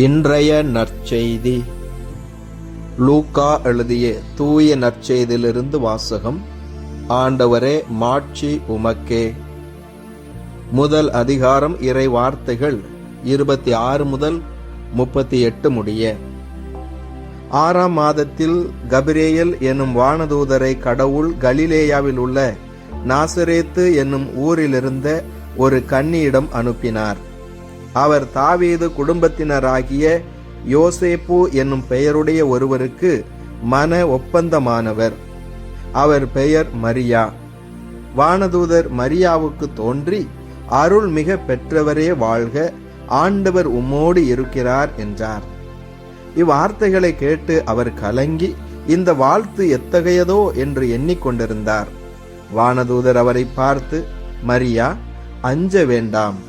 இன்றைய நற்செய்தி. லூக்கா எழுதிய தூய நற்செய்தியிலிருந்து வாசகம் ஆண்டவரே மாட்சி உமக்கே. முதல் அதிகாரம் இறை வார்த்தைகள் இருபத்தி ஆறு முதல் முப்பத்தி எட்டு முடிய. ஆறாம் மாதத்தில் கபிரேயல் என்னும் வானதூதரை கடவுள் கலிலேயாவில் உள்ள நாசரேத்து என்னும் ஊரிலிருந்த ஒரு கன்னியிடம் அனுப்பினார். அவர் தாவீது குடும்பத்தினராகிய யோசேப்பு என்னும் பெயருடைய ஒருவருக்கு மன ஒப்பந்தமானவர். அவர் பெயர் மரியா. வானதூதர் மரியாவுக்கு தோன்றி அருள் மிக பெற்றவரே வாழ்க ஆண்டவர் உம்மோடு இருக்கிறார் என்றார். இவ்வார்த்தைகளை கேட்டு அவர் கலங்கி இந்த வாழ்த்து எத்தகையதோ என்று எண்ணிக்கொண்டிருந்தார். வானதூதர் அவரை பார்த்து மரியா அஞ்ச வேண்டாம்.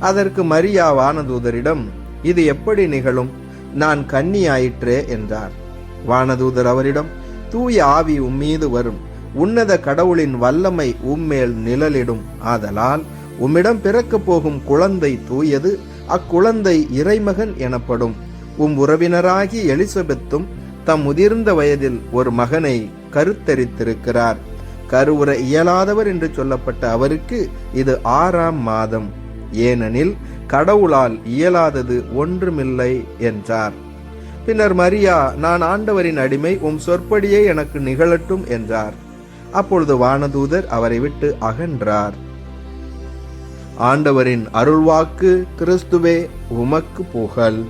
அதற்கு மரியா வானதூதரிடம் இது எப்படி நிகழும்? நான் கன்னியாயிற்றே என்றார். வானதூதர் அவரிடம் தூய ஆவி உம்மீது வரும். உன்னத கடவுளின் வல்லமை உம்மேல் நிழலிடும். ஆதலால் உம்மிடம் பிறக்கப் போகும் குழந்தை தூயது அக்குழந்தை இறைமகன் எனப்படும். உம் உறவினராகி எலிசபெத்தும் தம் முதிர்ந்த வயதில் ஒரு மகனை கருத்தரித்திருக்கிறார். கருவுற இயலாதவர் என்று சொல்லப்பட்ட அவருக்கு இது ஆறாம் மாதம். ஏனெனில் கடவுளால் இயலாதது ஒன்றுமில்லை என்றார். பின்னர் மரியா நான் ஆண்டவரின் அடிமை உம் சொற்படியே எனக்கு நிகழட்டும் என்றார். அப்பொழுது வானதூதர் அவரை விட்டு அகன்றார். ஆண்டவரின் அருள்வாக்கு கிறிஸ்துவே உமக்கு புகழ்.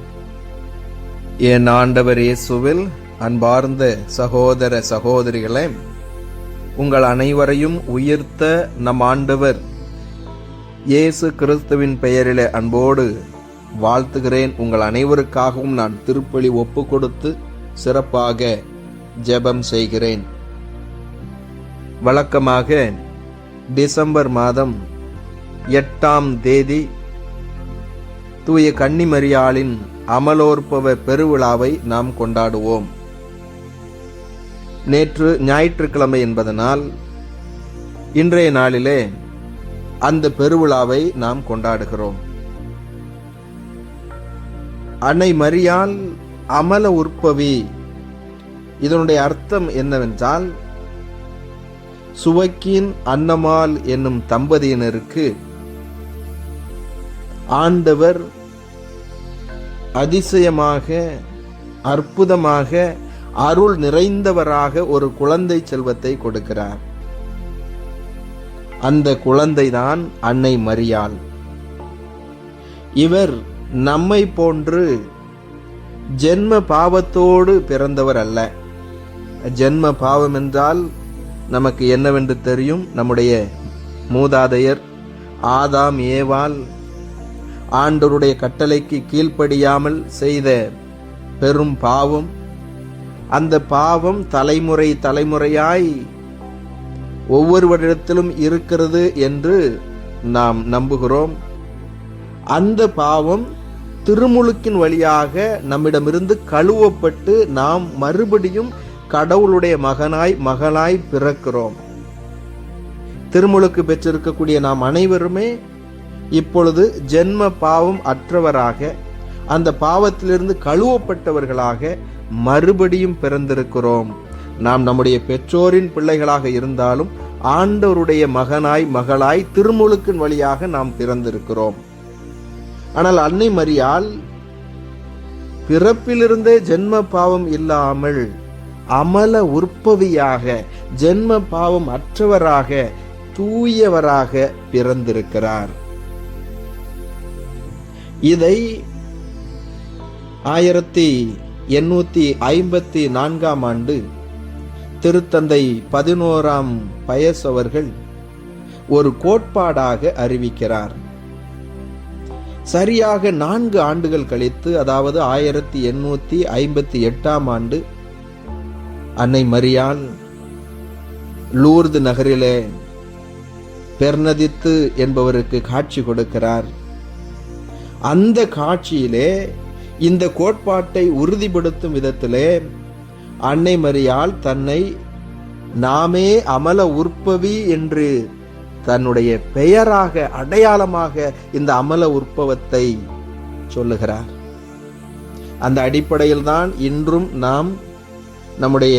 என் ஆண்டவர் இயேசுவில் அன்பார்ந்த சகோதர சகோதரிகளே உங்கள் அனைவரையும் உயிர்த்த நம் ஆண்டவர் இயேசு கிறிஸ்துவின் பெயரிலே அன்போடு வாழ்த்துகிறேன். உங்கள் அனைவருக்காகவும் நான் திருப்பலி ஒப்பு கொடுத்து சிறப்பாக ஜெபம் செய்கிறேன். வழக்கமாக டிசம்பர் மாதம் எட்டாம் தேதி தூய கன்னிமரியாளின் அமலோற்பவ பெருவிழாவை நாம் கொண்டாடுவோம். நேற்று ஞாயிற்றுக்கிழமை என்பதனால் இன்றைய நாளிலே அந்த பெருவிழாவை நாம் கொண்டாடுகிறோம். அன்னை மரியால் அமல உற்பவி. இதனுடைய அர்த்தம் என்னவென்றால் சுவக்கின் அன்னமால் என்னும் தம்பதியினருக்கு ஆண்டவர் அதிசயமாக அற்புதமாக அருள் நிறைந்தவராக ஒரு குழந்தை செல்வத்தை கொடுக்கிறார். அந்த குழந்தைதான் அன்னை மரியாள். இவர் நம்மை போன்று ஜென்ம பாவத்தோடு பிறந்தவர் அல்ல. ஜென்ம பாவம் என்றால் நமக்கு என்னவென்று தெரியும்? நம்முடைய மூதாதையர் ஆதாம் ஏவால் ஆண்டவருடைய கட்டளைக்கு கீழ்ப்படியாமல் செய்த பெரும் பாவம். அந்த பாவம் தலைமுறை தலைமுறையாய் ஒவ்வொருவரிடத்திலும் இருக்கிறது என்று நாம் நம்புகிறோம். அந்த பாவம் திருமுழுக்கின் வழியாக நம்மிடமிருந்து கழுவப்பட்டு நாம் மறுபடியும் கடவுளுடைய மகனாய் மகளாய் பிறக்கிறோம். திருமுழுக்கு பெற்றிருக்கக்கூடிய நாம் அனைவருமே இப்பொழுது ஜென்ம பாவம் அற்றவராக அந்த பாவத்திலிருந்து கழுவப்பட்டவர்களாக மறுபடியும் பிறந்திருக்கிறோம். நாம் நம்முடைய பெற்றோரின் பிள்ளைகளாக இருந்தாலும் ஆண்டவருடைய மகனாய் மகளாய் திருமுழுக்கின் வழியாக நாம் பிறந்திருக்கிறோம். ஆனால் அன்னை மரியால் பிறப்பிலிருந்தே ஜென்ம பாவம் இல்லாமல் அமல உற்பவியாக ஜென்ம பாவம் அற்றவராக தூயவராக பிறந்திருக்கிறார். இதை ஆயிரத்தி எண்ணூத்தி ஐம்பத்தி நான்காம் ஆண்டு திருத்தந்தை பதினோராம் பயஸ் அவர்கள் ஒரு கோட்பாடாக அறிவிக்கிறார். சரியாக நான்கு ஆண்டுகள் கழித்து அதாவது ஆயிரத்தி எண்ணூத்தி ஐம்பத்தி எட்டாம் ஆண்டு அன்னை மரியால் லூர்து நகரிலே பெர்னதித்து என்பவருக்கு காட்சி கொடுக்கிறார். அந்த காட்சியிலே இந்த கோட்பாட்டை உறுதிப்படுத்தும் விதத்திலே அன்னை மரியால் தன்னை நாமே அமல உற்பவி என்று தன்னுடைய பெயராக அடையாளமாக இந்த அமல உற்பவத்தை சொல்லுகிறார். அந்த அடிப்படையில் தான் இன்றும் நாம் நம்முடைய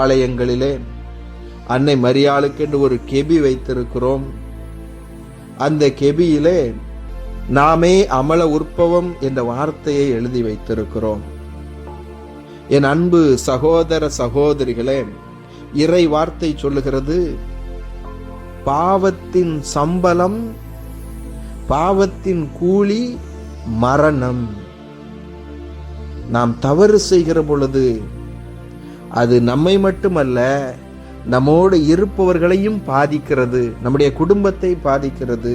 ஆலயங்களிலே அன்னை மரியாளுக்கென்று ஒரு கெபி வைத்திருக்கிறோம். அந்த கெபியிலே நாமே அமல உற்பவம் என்ற வார்த்தையை எழுதி வைத்திருக்கிறோம். என் அன்பு சகோதர சகோதரிகளே இறை வார்த்தை சொல்லுகிறது பாவத்தின் சம்பளம் பாவத்தின் கூலி மரணம். நாம் தவறு செய்கிற பொழுது அது நம்மை மட்டுமல்ல நம்மோடு இருப்பவர்களையும் பாதிக்கிறது நம்முடைய குடும்பத்தை பாதிக்கிறது.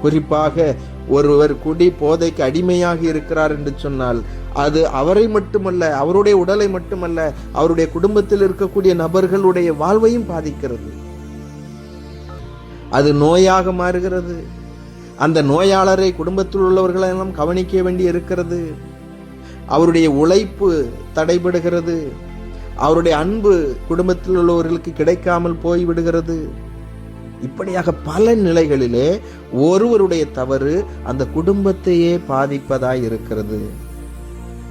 குறிப்பாக ஒருவர் குடி போதைக்கு அடிமையாக இருக்கிறார் என்று சொன்னால் அது அவரை மட்டுமல்ல அவருடைய உடலை மட்டுமல்ல அவருடைய குடும்பத்தில் இருக்கக்கூடிய நபர்களுடைய வாழ்வையும் பாதிக்கிறது. அது நோயாக மாறுகிறது. அந்த நோயாளரை குடும்பத்தில் உள்ளவர்களெல்லாம் கவனிக்க வேண்டி இருக்கிறது. அவருடைய உழைப்பு தடைபடுகிறது. அவருடைய அன்பு குடும்பத்தில் உள்ளவர்களுக்கு கிடைக்காமல் போய்விடுகிறது. இப்படியாக பல நிலைகளிலே ஒருவருடைய தவறு அந்த குடும்பத்தையே பாதிப்பதாய் இருக்கிறது.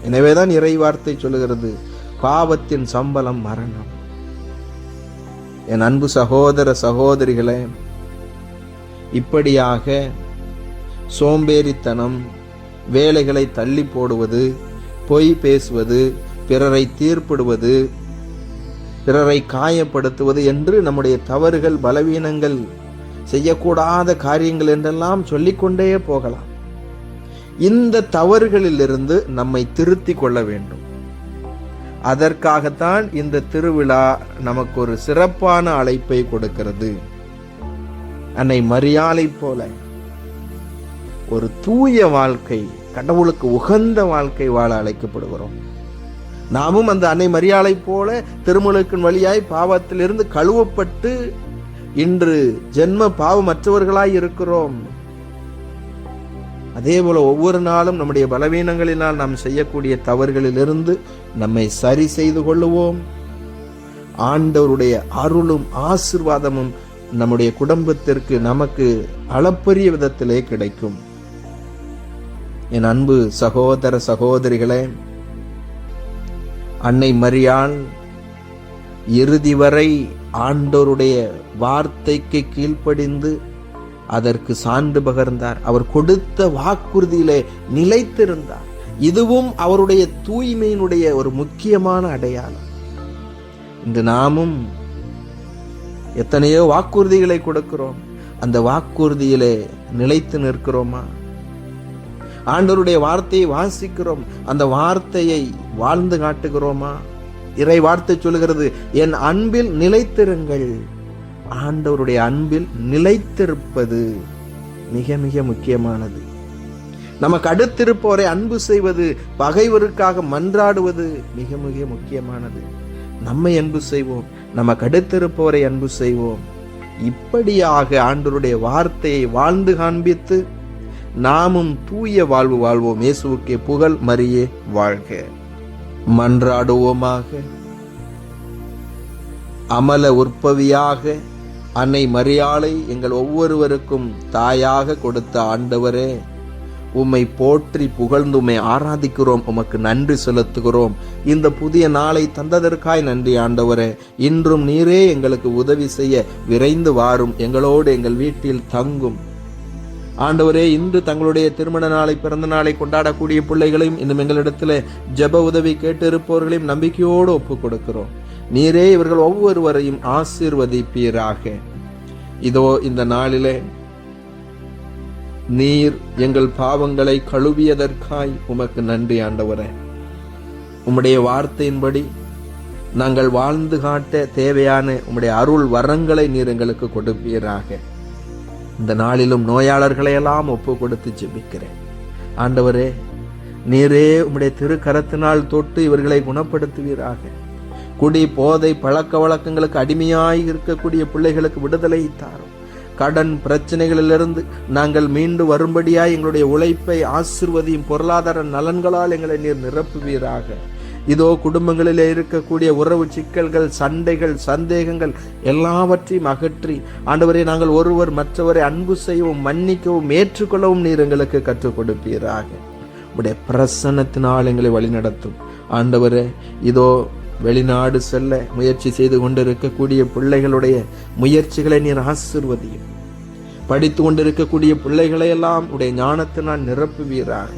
எனவேதான் இறைவார்த்தை சொல்லுகிறது பாவத்தின் சம்பளம் மரணம். என் அன்பு சகோதர சகோதரிகளே இப்படியாக சோம்பேறித்தனம் வேலைகளை தள்ளி போடுவது பொய் பேசுவது பிறரை தீர்ப்பிடுவது பிறரை காயப்படுத்துவது என்று நம்முடைய தவறுகள் பலவீனங்கள் செய்யக்கூடாத காரியங்கள் என்றெல்லாம் சொல்லிக்கொண்டே போகலாம். இந்த தவறுகளிலிருந்து நம்மை திருத்தி கொள்ள வேண்டும். அதற்காகத்தான் இந்த திருவிழா நமக்கு ஒரு சிறப்பான அழைப்பை கொடுக்கிறது. அன்னை மரியாதை போல ஒரு தூய வாழ்க்கை கடவுளுக்கு உகந்த வாழ்க்கை வாழ அழைக்கப்படுகிறோம். நாமும் அந்த அன்னை மரியாதை போல திருமுழுக்கின் வழியாய் பாவத்திலிருந்து கழுவப்பட்டு இன்று ஜென்ம பாவமற்றவர்களாய் இருக்கிறோம். அதே போல ஒவ்வொரு நாளும் நம்முடைய பலவீனங்களினால் நாம் செய்யக்கூடிய தவறுகளிலிருந்து நம்மை சரி செய்து கொள்ளுவோம். ஆண்டவருடைய அருளும் ஆசிர்வாதமும் நம்முடைய குடும்பத்திற்கு நமக்கு அளப்பரிய விதத்திலே கிடைக்கும். என் அன்பு சகோதர சகோதரிகளே அன்னை மரியான் இறுதி வரை ஆண்டோருடைய வார்த்தைக்கு கீழ்ப்படிந்து அதற்கு சான்று பகர்ந்தார். அவர் கொடுத்த வாக்குறுதியிலே நிலைத்திருந்தார். இதுவும் அவருடைய தூய்மையினுடைய ஒரு முக்கியமான அடையாளம். இன்று நாமும் எத்தனையோ வாக்குறுதிகளை கொடுக்கிறோம். அந்த வாக்குறுதியிலே நிலைத்து நிற்கிறோமா? ஆண்டவருடைய வார்த்தையை வாசிக்கிறோம். அந்த வார்த்தையை வாழ்ந்து காட்டுகிறோமா? இறை வார்த்தை சொல்லுகிறது என் அன்பில் நிலைத்திருங்கள். ஆண்டவருடைய அன்பில் நிலைத்திருப்பது மிக மிக முக்கியமானது. நமக்கு அடுத்திருப்பவரை அன்பு செய்வது பகைவருக்காக மன்றாடுவது மிக மிக முக்கியமானது. நம்மை அன்பு செய்வோம் நமக்கு அடுத்திருப்பவரை அன்பு செய்வோம். இப்படியாக ஆண்டவருடைய வார்த்தையை வாழ்ந்து காண்பித்து நாமும் தூய வாழ்வு வாழ்வோம். இயேசுக்கே புகழ் மரியே வாழ்க. மன்றாடுவோமாக. அமல உற்பவியாக. அன்னை மரியாளை எங்கள் ஒவ்வொருவருக்கும் தாயாக கொடுத்த ஆண்டவரே உம்மை போற்றி புகழ்ந்து உம்மை ஆராதிக்கிறோம். உமக்கு நன்றி செலுத்துகிறோம். இந்த புதிய நாளை தந்ததற்காய் நன்றி ஆண்டவரே. இன்றும் நீரே எங்களுக்கு உதவி செய்ய விரைந்து வாரும். எங்களோடு எங்கள் வீட்டில் தங்கும். ஆண்டவரே இன்று தங்களுடைய திருமண நாளை பிறந்த நாளை கொண்டாடக்கூடிய பிள்ளைகளையும் இன்னும் எங்களிடத்தில் ஜெப உதவி கேட்டிருப்பவர்களையும் நம்பிக்கையோடு ஒப்புக் கொடுக்கிறோம் நீரே இவர்கள் ஒவ்வொருவரையும் ஆசீர்வதிப்பீராக. இதோ இந்த நாளிலே நீர் எங்கள் பாவங்களை கழுவியதற்காய் உமக்கு நன்றி ஆண்டவரே. உம்முடைய வார்த்தையின்படி நாங்கள் வாழ்ந்து காட்ட தேவையான உம்முடைய அருள் வரங்களை நீர் எங்களுக்கு கொடுப்பீராக. இந்த நாளிலும் நோயாளர்களை எல்லாம் ஒப்பு கொடுத்து ஜெபிக்கிறேன். ஆண்டவரே நீரே உம்முடைய திருக்கரத்தினால் தொட்டு இவர்களை குணப்படுத்துவீராக. குடி போதை பழக்க வழக்கங்களுக்கு அடிமையாய் இருக்கக்கூடிய பிள்ளைகளுக்கு விடுதலை தாரும். கடன் பிரச்சனைகளிலிருந்து நாங்கள் மீண்டு வரும்படியாய் எங்களுடைய உழைப்பை ஆசிர்வதியும் பொருளாதார நலன்களால் எங்களை நீர் நிரப்புவீராக. இதோ குடும்பங்களிலே இருக்கக்கூடிய உறவு சிக்கல்கள் சண்டைகள் சந்தேகங்கள் எல்லாவற்றையும் அகற்றி ஆண்டவரை நாங்கள் ஒருவர் மற்றவரை அன்பு செய்யவும் மன்னிக்கவும் ஏற்றுக்கொள்ளவும் நீர் எங்களுக்கு கற்றுக் கொடுப்பீராக. உடைய பிரசன்னத்தினால் எங்களை வழிநடத்தும் ஆண்டவரே இதோ வெளிநாடு செல்ல முயற்சி செய்து கொண்டிருக்கக்கூடிய பிள்ளைகளுடைய முயற்சிகளை நீர் ஆசிர்வதியும். படித்து கொண்டிருக்கக்கூடிய பிள்ளைகளை எல்லாம் உடைய ஞானத்தினால் நிரப்புவீராக.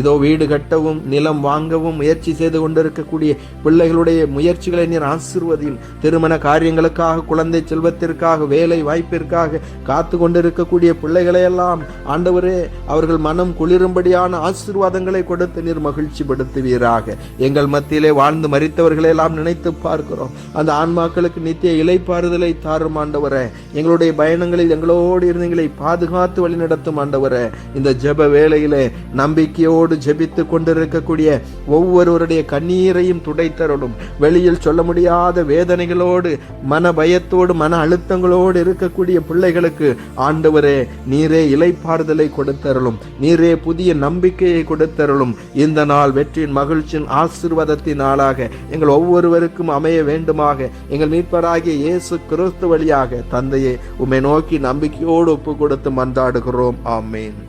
இதோ வீடு கட்டவும் நிலம் வாங்கவும் முயற்சி செய்து கொண்டிருக்கக்கூடிய பிள்ளைகளுடைய முயற்சிகளை நீர் ஆசிர்வதியும். திருமண காரியங்களுக்காக குழந்தை செல்வத்திற்காக வேலை வாய்ப்பிற்காக காத்து கொண்டிருக்கக்கூடிய பிள்ளைகளையெல்லாம் ஆண்டவரே அவர்கள் மனம் குளிரும்படியான ஆசீர்வாதங்களை கொடுத்து நீர் மகிழ்ச்சி படுத்துவீராக எங்கள் மத்தியிலே வாழ்ந்து மறித்தவர்களை எல்லாம் நினைத்து பார்க்கிறோம். அந்த ஆன்மாக்களுக்கு நித்திய இலைப்பாறுதலை தாரும் ஆண்டவரே. எங்களுடைய பயணங்களில் எங்களோடு இருந்தங்களை பாதுகாத்து வழிநடத்தும் ஆண்டவரே. இந்த ஜெப வேலையிலே நம்பிக்கையோடு ஜெபித்து கொண்டிருக்கக்கூடிய ஒவ்வொருவருடைய கண்ணீரையும் துடைத்தருளும். வெளியில் சொல்ல முடியாத வேதனைகளோடு மன பயத்தோடு மன அழுத்தங்களோடு இருக்கக்கூடிய பிள்ளைகளுக்கு ஆண்டவரே நீரே இலைப்பாறுதலை கொடுத்தருளும். நீரே புதிய நம்பிக்கையை கொடுத்தருளும். இந்த நாள் வெற்றியின் மகிழ்ச்சியின் ஆசிர்வாதத்தின் நாளாக எங்கள் ஒவ்வொருவருக்கும் அமைய வேண்டுமாக. எங்கள் மீட்பராகிய இயேசு கிறிஸ்து வழியாக தந்தையை உம்மை நோக்கி நம்பிக்கையோடு ஒப்பு கொடுத்து மன்றாடுகிறோம். ஆமேன்.